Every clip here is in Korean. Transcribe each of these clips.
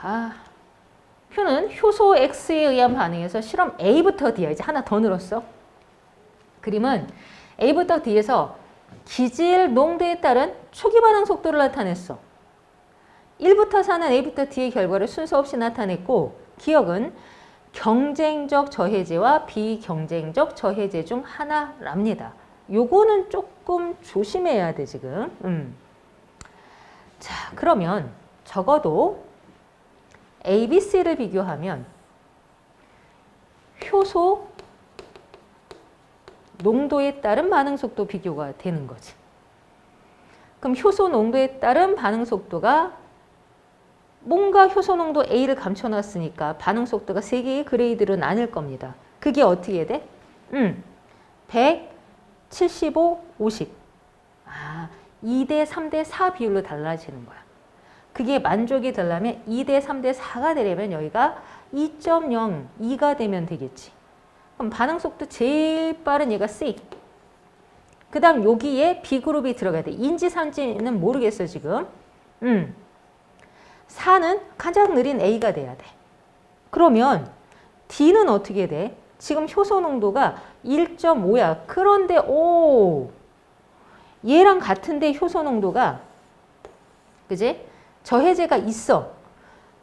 자, 표는 효소 X에 의한 반응에서 실험 A부터 D야. 이제 하나 더 늘었어. 그림은 A부터 D에서 기질 농도에 따른 초기 반응 속도를 나타냈어. 1부터 4는 A부터 D의 결과를 순서 없이 나타냈고 기억은 경쟁적 저해제와 비경쟁적 저해제 중 하나랍니다. 요거는 조금 조심해야 돼 지금. 음. 자 그러면 적어도 A, B, C를 비교하면 효소 농도에 따른 반응 속도 비교가 되는 거지. 그럼 효소 농도에 따른 반응 속도가 뭔가 효소 농도 A를 감춰놨으니까 반응 속도가 세 개의 그레이드로 나뉠 겁니다. 그게 어떻게 돼? 음, 100, 75, 50. 아, 2대 3대 4 비율로 달라지는 거야. 그게 만족이 되려면 2대 3대 4가 되려면 여기가 2.0, 2가 되면 되겠지. 그럼 반응 속도 제일 빠른 얘가 C. 그 다음 여기에 B그룹이 들어가야 돼. 인지 산지는 모르겠어 지금. 음. 4는 가장 느린 A가 돼야 돼. 그러면 D는 어떻게 돼? 지금 효소 농도가 1.5야. 그런데 오 얘랑 같은데 효소 농도가 그지? 저해제가 있어.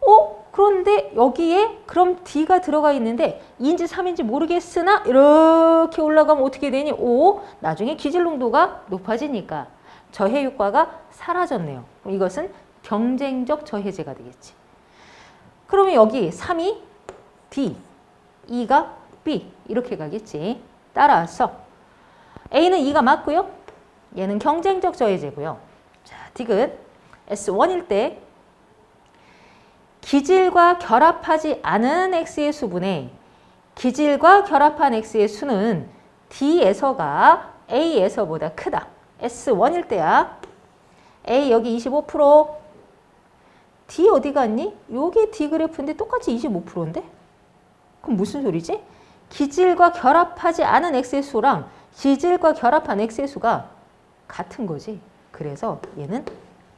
어? 그런데 여기에 그럼 D가 들어가 있는데 2인지 3인지 모르겠으나 이렇게 올라가면 어떻게 되니? 오 나중에 기질 농도가 높아지니까 저해 효과가 사라졌네요. 이것은 경쟁적 저해제가 되겠지. 그러면 여기 3이 D, 2가 B 이렇게 가겠지. 따라서 A는 2가 맞고요. 얘는 경쟁적 저해제고요. 자, 디귿 S1일 때 기질과 결합하지 않은 X의 수분에 기질과 결합한 X의 수는 D에서가 A에서보다 크다. S1일 때야. A 여기 25%, D 어디 갔니? 요게 D 그래프인데 똑같이 25%인데? 그럼 무슨 소리지? 기질과 결합하지 않은 X의 수랑 기질과 결합한 X의 수가 같은 거지. 그래서 얘는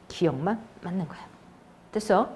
기억만 맞는 거야. 됐어?